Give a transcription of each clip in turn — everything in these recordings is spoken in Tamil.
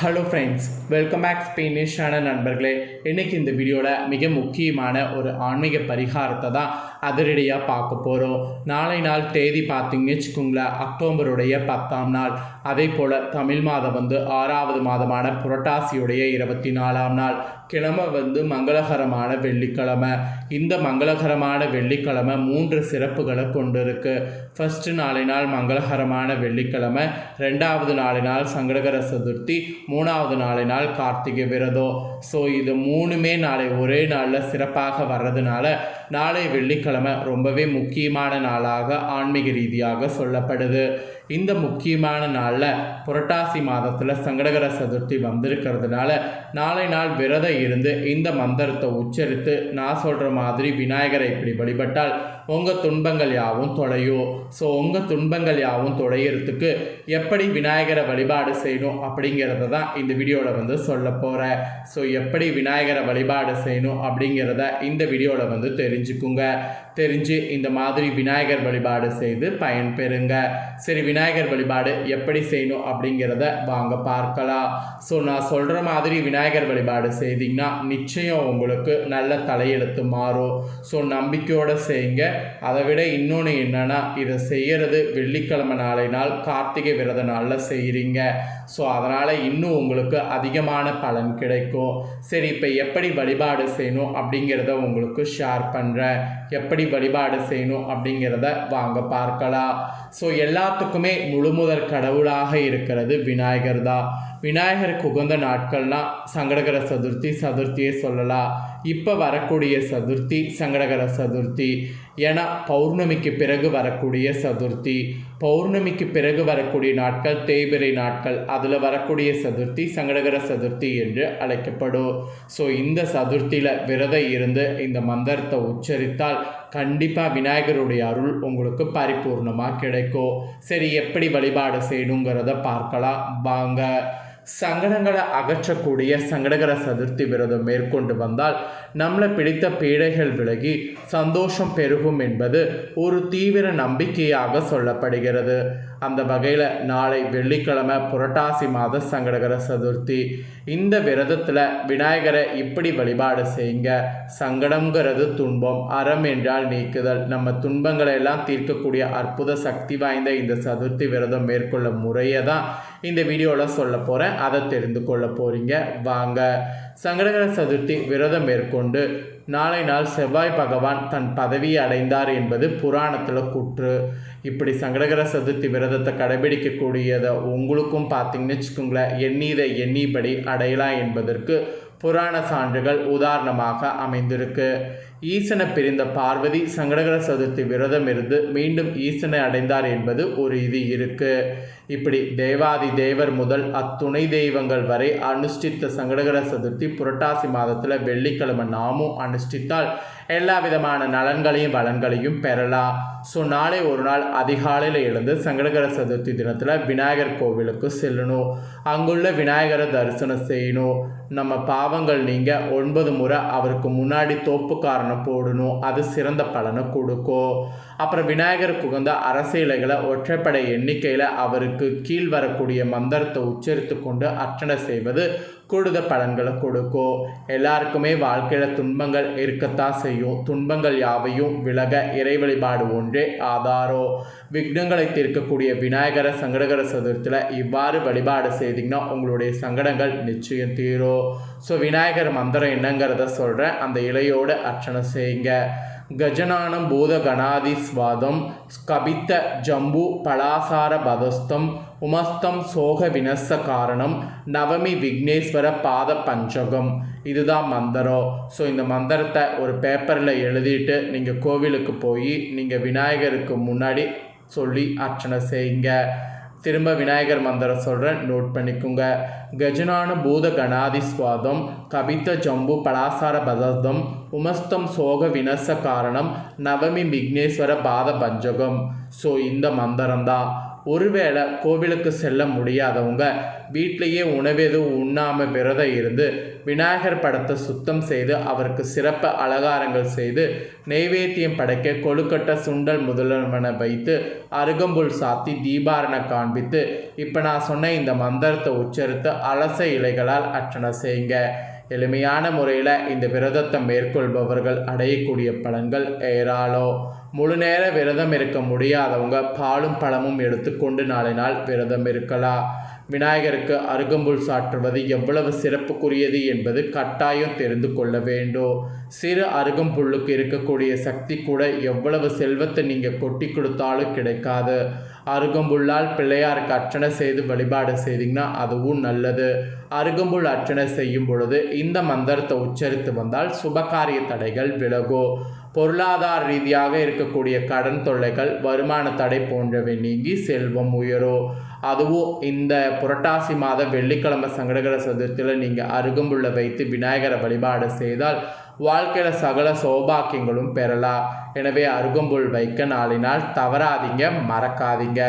ஹலோ ஃப்ரெண்ட்ஸ் வெல்கம் பேக் ஸ்பெயினிஷான நண்பர்களே. இன்றைக்கி இந்த வீடியோவில் மிக முக்கியமான ஒரு ஆன்மீக பரிகாரத்தை தான் அதிரடியாக பார்க்க போகிறோம் நாளை நாள் தேதி பார்த்தீங்கன்னு வச்சுக்கோங்களேன் அக்டோபருடைய பத்தாம் நாள். அதே போல் தமிழ் மாதம் வந்து ஆறாவது மாதமான புரட்டாசியுடைய இருபத்தி நாலாம் நாள். கிழமை வந்து மங்களகரமான வெள்ளிக்கிழமை. இந்த மங்களகரமான வெள்ளிக்கிழமை மூன்று சிறப்புகளை கொண்டு இருக்கு ஃபஸ்ட்டு நாளை நாள் மங்களகரமான வெள்ளிக்கிழமை ரெண்டாவது நாளை நாள் சங்கடகர சதுர்த்தி மூணாவது நாளை நாள் கார்த்திகை விரதம். ஸோ இது மூணுமே நாளை ஒரே நாளில் சிறப்பாக வர்றதுனால நாளை வெள்ளிக்கிழமை ரொம்பவே முக்கியமான நாளாக ஆன்மீக ரீதியாக சொல்லப்படுது. இந்த முக்கியமான நாளில் புரட்டாசி மாதத்தில் சங்கடகர சதுர்த்தி வந்திருக்கிறதுனால நாளை நாள் விரதம் இருந்து இந்த மந்திரத்தை உச்சரித்து நான் சொல்கிற மாதிரி விநாயகரை இப்படி வழிபட்டால் உங்கள் துன்பங்கள் யாவும் தொலையும் ஸோ உங்கள் துன்பங்கள் யாவும் தொலைகிறதுக்கு எப்படி விநாயகரை வழிபாடு செய்யணும் அப்படிங்கிறத தான் இந்த வீடியோவில் வந்து சொல்ல போகிறேன் ஸோ எப்படி விநாயகரை வழிபாடு செய்யணும் அப்படிங்கிறத இந்த வீடியோவில் வந்து தெரிஞ்சுக்குங்க. தெரிஞ்சு இந்த மாதிரி விநாயகர் வழிபாடு செய்து பயன்பெறுங்க. சரி விநாயகர் வழிபாடு எப்படி செய்யணும் அப்படிங்கிறத வாங்க பார்க்கலாம். ஸோ நான் சொல்கிற மாதிரி விநாயகர் வழிபாடு செய்தீங்கன்னா நிச்சயம் உங்களுக்கு நல்ல தலையெழுத்து மாறும். ஸோ நம்பிக்கையோடு செய்யுங்க. அதை விட இன்னொன்று என்னென்னா இதை செய்கிறது வெள்ளிக்கிழமை நாளை நாள் கார்த்திகை விரத நாளில் செய்கிறீங்க ஸோ அதனால் இன்னும் உங்களுக்கு அதிகமான பலன் கிடைக்கும். சரி இப்போ எப்படி வழிபாடு செய்யணும் அப்படிங்கிறத உங்களுக்கு ஷேர் பண்ணுறேன் எப்படி வழிபாடு செய்யணும் அப்படிங்கிறத வாங்க பார்க்கலாம். ஸோ எல்லாத்துக்குமே முழுமுதற் கடவுளாக இருக்கிறது விநாயகர் தான். விநாயகருக்கு உகந்த நாட்கள்னால் சங்கடகர சதுர்த்தி சதுர்த்தியே சொல்லலாம். இப்போ வரக்கூடிய சதுர்த்தி சங்கடகர சதுர்த்தி ஏன்னா பௌர்ணமிக்கு பிறகு வரக்கூடிய சதுர்த்தி பௌர்ணமிக்கு பிறகு வரக்கூடிய நாட்கள் தேய்பிரை நாட்கள் அதில் வரக்கூடிய சதுர்த்தி சங்கடகர சதுர்த்தி என்று அழைக்கப்படும். ஸோ இந்த சதுர்த்தியில் விரதம் இருந்து இந்த மந்திரத்தை உச்சரித்தால் கண்டிப்பாக விநாயகருடைய அருள் உங்களுக்கு பரிபூர்ணமாக கிடைக்கும். சரி எப்படி வழிபாடு செய்யணுங்கிறத பார்க்கலாம். வாங்க. சங்கடங்களை அகற்றக்கூடிய சங்கடகர சதுர்த்தி விரதம் மேற்கொண்டு வந்தால் நம்மளை பிடித்த பீடைகள் விலகி சந்தோஷம் பெருகும் என்பது ஒரு தீவிர நம்பிக்கையாக சொல்லப்படுகிறது. அந்த வகையில் நாளை வெள்ளிக்கிழமை புரட்டாசி மாத சங்கடகர சதுர்த்தி. இந்த விரதத்தில் விநாயகரை இப்படி வழிபாடு செய்யுங்க. சங்கடங்கிறது துன்பம் அறம் என்றால் நீக்குதல். நம்ம துன்பங்களை எல்லாம் தீர்க்கக்கூடிய அற்புத சக்தி வாய்ந்த இந்த சதுர்த்தி விரதம் மேற்கொள்ள முறையை தான் இந்த வீடியோவில் சொல்ல போகிறேன் அதை தெரிந்து கொள்ள போகிறீங்க வாங்க. சங்கடகர சதுர்த்தி விரதம் மேற்கொண்டு நாளை நாள் செவ்வாய் பகவான் தன் பதவியை அடைந்தார் என்பது புராணத்தில் கூற்று. இப்படி சங்கடகர சதுர்த்தி விரதத்தை கடைபிடிக்கக்கூடியதை உங்களுக்கும் பார்த்தீங்கன்னு வச்சுக்கோங்களேன் எண்ணீதை எண்ணிபடி அடையலாம் என்பதற்கு புராண சான்றுகள் உதாரணமாக அமைந்திருக்கு. ஈசனை பிரிந்த பார்வதி சங்கடகர சதுர்த்தி விரதம் இருந்து மீண்டும் ஈசனை அடைந்தார் என்பது ஒரு இது இருக்கு. இப்படி தேவாதி தேவர் முதல் அத்துணை தெய்வங்கள் வரை அனுஷ்டித்த சங்கடகர சதுர்த்தி புரட்டாசி மாதத்தில் வெள்ளிக்கிழமை நாமும் அனுஷ்டித்தால் எல்லா விதமான நலன்களையும் வளன்களையும் பெறலாம். ஸோ நாளை ஒரு நாள் அதிகாலையில் எழுந்து சங்கடகர சதுர்த்தி தினத்தில் விநாயகர் கோவிலுக்கு செல்லணும். அங்குள்ள விநாயகரை தரிசனம் செய்யணும். நம்ம பாவங்கள் நீங்கள் ஒன்பது முறை அவருக்கு முன்னாடி தோப்புக்காரன் போடணும். அது சிறந்த பலனை கொடுக்கும் அப்புறம் விநாயகர் புகுந்த அரசியலைகளை ஒற்றைப்படை எண்ணிக்கையில் அவருக்கு கீழ் வரக்கூடிய மந்திரத்தை உச்சரித்து கொண்டு அர்ச்சனை செய்வது கூடுதல் பலன்களை கொடுக்கும் எல்லாருக்குமே வாழ்க்கையில் துன்பங்கள் இருக்கத்தான் செய்யும். துன்பங்கள் யாவையும் விலக இறை வழிபாடு ஒன்றே ஆதாரோ. விக்னங்களை தீர்க்கக்கூடிய விநாயகர சங்கடகர சதுர்த்தியில் இவ்வாறு வழிபாடு செய்தீங்கன்னா உங்களுடைய சங்கடங்கள் நிச்சயம் தீரும் ஸோ விநாயகர் மந்திரம் என்னங்கிறத சொல்கிறேன் அந்த இலையோடு அர்ச்சனை செய்யுங்க. கஜனானம் பூதகணாதி ஸ்வாதம் கபித்த ஜம்பு பலாசார பதஸ்தம் உமஸ்தம் சோக வினச காரணம் நவமி விக்னேஸ்வர பாத பஞ்சகம் இதுதான் மந்திரம் ஸோ இந்த மந்திரத்தை ஒரு பேப்பரில் எழுதிட்டு நீங்கள் கோவிலுக்கு போய் நீங்கள் விநாயகருக்கு முன்னாடி சொல்லி அர்ச்சனை செய்யுங்க திரும்ப விநாயகர் மந்திரம் சொல்கிறேன் நோட் பண்ணிக்கோங்க கஜனான பூத கணாதி சுவாதம் கபித்த ஜம்பு பலாசார பததம் உமஸ்தம் சோக வினச காரணம் நவமி விக்னேஸ்வர பாத பஞ்சகம் ஸோ இந்த மந்திரம் தான் ஒருவேளை கோவிலுக்கு செல்ல முடியாதவங்க வீட்டிலேயே உணவு எதுவும் உண்ணாமல் விரதம் இருந்து விநாயகர் படத்தை சுத்தம் செய்து அவருக்கு சிறப்பு அலங்காரங்கள் செய்து நெய்வேத்தியம் படைக்க கொழுக்கட்டை சுண்டல் முதல்வன வைத்து அருகம்புல் சாத்தி தீபாரணை காண்பித்து இப்போ நான் சொன்ன இந்த மந்திரத்தை உச்சரித்து அலச இலைகளால் அர்ச்சனை செய்யுங்க. எளிமையான முறையில் இந்த விரதத்தை மேற்கொள்பவர்கள் அடையக்கூடிய பலன்கள் ஏராளம் முழு நேர விரதம் இருக்க முடியாதவங்க பாலும் பழமும் எடுத்துக்கொண்டு நாளை நாள் விரதம் இருக்கலாம். விநாயகருக்கு அருகம்புல் சாற்றுவது எவ்வளவு சிறப்புக்குரியது என்பது கட்டாயம் தெரிந்து கொள்ள வேண்டும். சிறு அருகம்புல்லுக்கு இருக்கக்கூடிய சக்தி கூட எவ்வளவு செல்வத்தை நீங்கள் கொட்டி கொடுத்தாலும் கிடைக்காது. அருகம்புல்லால் பிள்ளையாருக்கு அர்ச்சனை செய்து வழிபாடு செய்தீங்கன்னா அதுவும் நல்லது. அருகம்புல் அர்ச்சனை செய்யும் பொழுது இந்த மந்திரத்தை உச்சரித்து வந்தால் சுபகாரிய தடைகள் விலகும் பொருளாதார ரீதியாக இருக்கக்கூடிய கடன் தொல்லைகள் வருமான தடை போன்றவை நீங்கி செல்வம் உயரும். அதுவும் இந்த புரட்டாசி மாத வெள்ளிக்கிழமை சங்கடகர சதுர்த்தியில் நீங்கள் அருகம்புள்ள வைத்து விநாயகரை வழிபாடு செய்தால் வாழ்க்கையில் சகல சௌபாக்கியங்களும் பெறலாம். எனவே அருகம்புல் வைக்க நாளினால் தவறாதீங்க மறக்காதீங்க.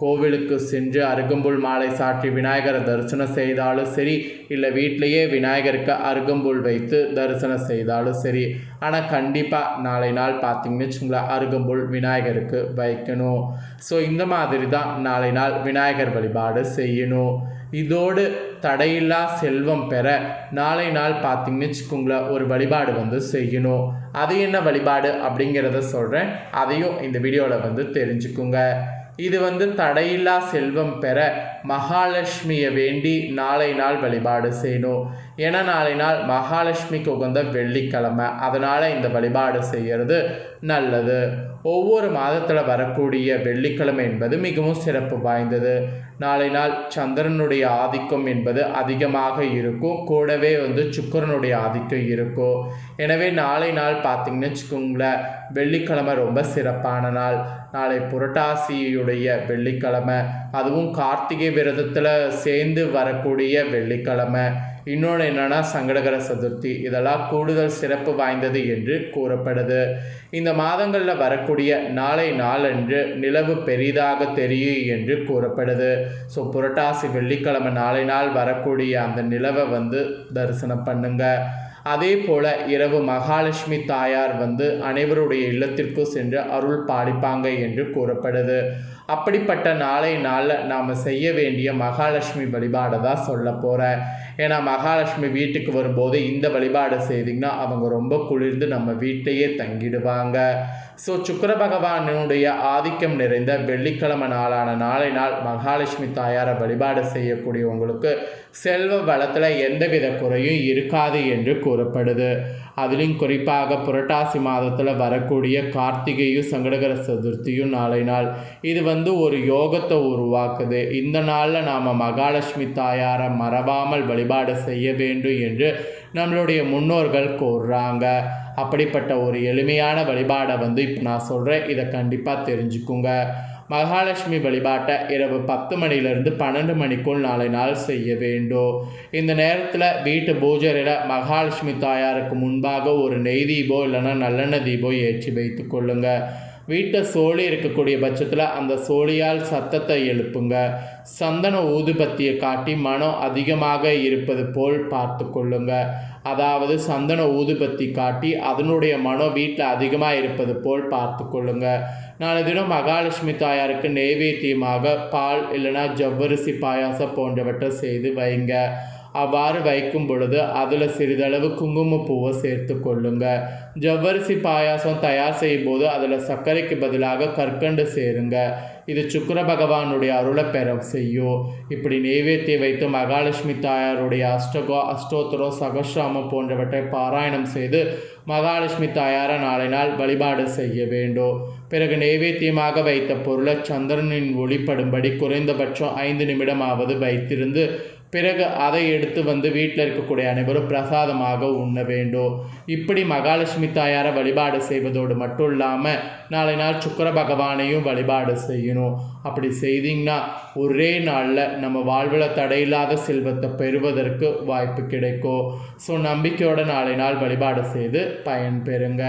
கோவிலுக்கு சென்று அருகம்புல் மாலை சாற்றி விநாயகரை தரிசனம் செய்தாலும் சரி இல்லை வீட்டிலையே விநாயகருக்கு அருகம்புல் வைத்து தரிசனம் செய்தாலும் சரி. ஆனால் கண்டிப்பாக நாளை நாள் பார்த்திங்கன்னு வச்சுங்களேன் அருகம்புல் விநாயகருக்கு வைக்கணும். ஸோ இந்த மாதிரி தான் நாளை நாள் விநாயகர் வழிபாடு செய்யணும். இதோடு தடையில்லா செல்வம் பெற நாளை நாள் பார்த்திங்கன்னு வச்சுக்கோங்களேன் ஒரு வழிபாடு வந்து செய்யணும். அது என்ன வழிபாடு அப்படிங்கிறத சொல்கிறேன் அதையும் இந்த வீடியோவில் வந்து தெரிஞ்சுக்குங்க. இது வந்து தடையில்லா செல்வம் பெற மகாலட்சுமியை வேண்டி நாளை நாள் வழிபாடு செய்யணும். ஏன்னா நாளை நாள் மகாலட்சுமிக்கு உகந்த வெள்ளிக்கிழமை. அதனால் இந்த வழிபாடு செய்கிறது நல்லது. ஒவ்வொரு மாதத்தில் வரக்கூடிய வெள்ளிக்கிழமை என்பது மிகவும் சிறப்பு வாய்ந்தது. நாளை நாள் சந்திரனுடைய ஆதிக்கம் என்பது அதிகமாக இருக்கும். கூடவே வந்து சுக்கரனுடைய ஆதிக்கம் இருக்கும். எனவே நாளை நாள் பார்த்திங்கன்னு வச்சுக்கோங்களேன் வெள்ளிக்கிழமை ரொம்ப சிறப்பான நாள். நாளை புரட்டாசியுடைய வெள்ளிக்கிழமை. அதுவும் கார்த்திகை விரதத்தில் சேர்ந்து வரக்கூடிய வெள்ளிக்கிழமை. இன்னொன்று என்னென்னா சங்கடகர சதுர்த்தி. இதெல்லாம் கூடுதல் சிறப்பு வாய்ந்தது என்று கூறப்படுது. இந்த மாதங்களில் வரக்கூடிய நாளை நாளன்று நிலவு பெரிதாக தெரியும் என்று கூறப்படுது. ஸோ புரட்டாசி வெள்ளிக்கிழமை நாளை நாள் வரக்கூடிய அந்த நிலவை வந்து தரிசனம் பண்ணுங்கள் அதே போல் இரவு மகாலட்சுமி தாயார் வந்து அனைவருடைய இல்லத்திற்கும் சென்று அருள் பாலிப்பாங்க என்று கூறப்படுது. அப்படிப்பட்ட நாளை நாளில் நாம் செய்ய வேண்டிய மகாலட்சுமி வழிபாடை தான் சொல்ல போகிறேன் ஏன்னா மகாலட்சுமி வீட்டுக்கு வரும்போது இந்த வழிபாடு செய்திங்கன்னா அவங்க ரொம்ப குளிர்ந்து நம்ம வீட்டையே தங்கிடுவாங்க. ஸோ சுக்கர பகவானுடைய ஆதிக்கம் நிறைந்த வெள்ளிக்கிழமை நாளான நாளை நாள் மகாலட்சுமி தாயாரை வழிபாடு செய்யக்கூடியவங்களுக்கு செல்வ வளத்தில் எந்தவித குறையும் இருக்காது என்று கூறப்படுது. அதிலும் குறிப்பாக புரட்டாசி மாதத்தில் வரக்கூடிய கார்த்திகையும் சங்கடகர சதுர்த்தியும் நாளை நாள் இது வந்து ஒரு யோகத்தை உருவாக்குது. இந்த நாளில் நாம் மகாலட்சுமி தாயாரை மறவாமல் வழிபாடு செய்ய வேண்டும் என்று நம்மளுடைய முன்னோர்கள் கூறுறாங்க. அப்படிப்பட்ட ஒரு எளிமையான வழிபாடை வந்து இப்போ நான் சொல்கிறேன் இதை கண்டிப்பாக தெரிஞ்சுக்குங்க. மகாலட்சுமி வழிபாட்டை இரவு பத்து மணிலேருந்து பன்னெண்டு மணிக்குள் நாளை நாள் செய்ய வேண்டும். இந்த நேரத்தில் வீட்டு பூஜையில் மகாலட்சுமி தாயாருக்கு முன்பாக ஒரு நெய் தீபோ இல்லைன்னா நல்லெண்ணெய் தீபோ ஏற்றி வைத்து கொள்ளுங்கள் வீட்டை சோழி இருக்கக்கூடிய பட்சத்தில் அந்த சோழியால் சத்தத்தை எழுப்புங்க. சந்தன ஊதுபத்தியை காட்டி மனம் அதிகமாக இருப்பது போல் பார்த்து கொள்ளுங்க. அதாவது சந்தன ஊதுபத்தி காட்டி அதனுடைய மனம் வீட்டில் அதிகமாக இருப்பது போல் பார்த்து கொள்ளுங்க. நாளை தினம் மகாலட்சுமி தாயாருக்கு நெய்வேத்தியமாக பால் இல்லைனா ஜவ்வரிசி பாயாசம் போன்றவற்றை செய்து வைங்க. அவ்வாறு வைக்கும் பொழுது அதில் சிறிதளவு குங்குமப்பூவை சேர்த்து கொள்ளுங்க. ஜவ்வரிசி பாயாசம் தயார் செய்யும் போது அதில் சர்க்கரைக்கு பதிலாக கற்கண்டு சேருங்க. இது சுக்கர பகவானுடைய அருளை பெற செய்யும் இப்படி நெய்வேத்தியை வைத்து மகாலட்சுமி தாயாருடைய அஷ்டகோ அஷ்டோத்தரம் சகசிராமம் போன்றவற்றை பாராயணம் செய்து மகாலட்சுமி தாயாரை நாளை நாள் வழிபாடு செய்ய வேண்டும். பிறகு நெய்வேத்தியமாக வைத்த பொருளை சந்திரனின் ஒளிப்படும்படி குறைந்தபட்சம் ஐந்து நிமிடமாவது வைத்திருந்து பிறகு அதை எடுத்து வந்து வீட்டில் இருக்கக்கூடிய அனைவரும் பிரசாதமாக உண்ண வேண்டும். இப்படி மகாலட்சுமி தாயாரை வழிபாடு செய்வதோடு மட்டும் இல்லாமல் நாளை நாள் சுக்கிர பகவானையும் வழிபாடு செய்யணும். அப்படி செய்தீங்கன்னா ஒரே நாளில் நம்ம வாழ்வில் தடையில்லாத செல்வத்தை பெறுவதற்கு வாய்ப்பு கிடைக்கும். ஸோ நம்பிக்கையோட நாளை நாள் வழிபாடு செய்து பயன்பெறுங்க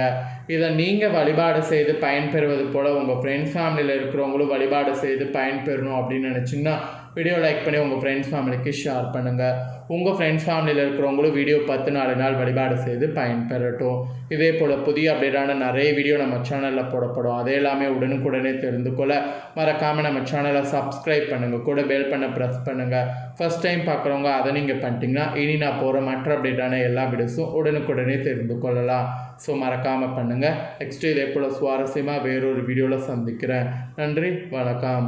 இதை நீங்கள் வழிபாடு செய்து பயன்பெறுவது போல் உங்கள் ஃப்ரெண்ட்ஸ் ஃபேமிலியில் இருக்கிறவங்களும் வழிபாடு செய்து பயன் பெறணும் அப்படின்னு நினச்சிங்கன்னா வீடியோ லைக் பண்ணி உங்கள் ஃப்ரெண்ட்ஸ் ஃபேமிலிக்கு ஷேர் பண்ணுங்கள் உங்கள் ஃப்ரெண்ட்ஸ் ஃபேமிலியில் இருக்கிறவங்களும் வீடியோ பத்து நாலு நாள் வழிபாடு செய்து பயன்பெறட்டும். இதே போல் புதிய அப்டேட்டான நிறைய வீடியோ நம்ம சேனலில் போடப்படும். அதே எல்லாமே உடனுக்குடனே தெரிந்து கொள்ள மறக்காமல் நம்ம சேனலை சப்ஸ்கிரைப் பண்ணுங்கள் கூட பெல் பண்ண ப்ரெஸ் பண்ணுங்கள் ஃபஸ்ட் டைம் பார்க்குறவங்க அதை நீங்கள் பண்ணிட்டீங்கன்னா இனி நான் போகிற மற்ற அப்டேட்டான எல்லா வீடியோஸும் உடனுக்குடனே தெரிந்து கொள்ளலாம். ஸோ மறக்காமல் பண்ணுங்கள் நெக்ஸ்ட்டு இதே போல் சுவாரஸ்யமாக வேறொரு வீடியோவில் சந்திக்கிறேன். நன்றி. வணக்கம்.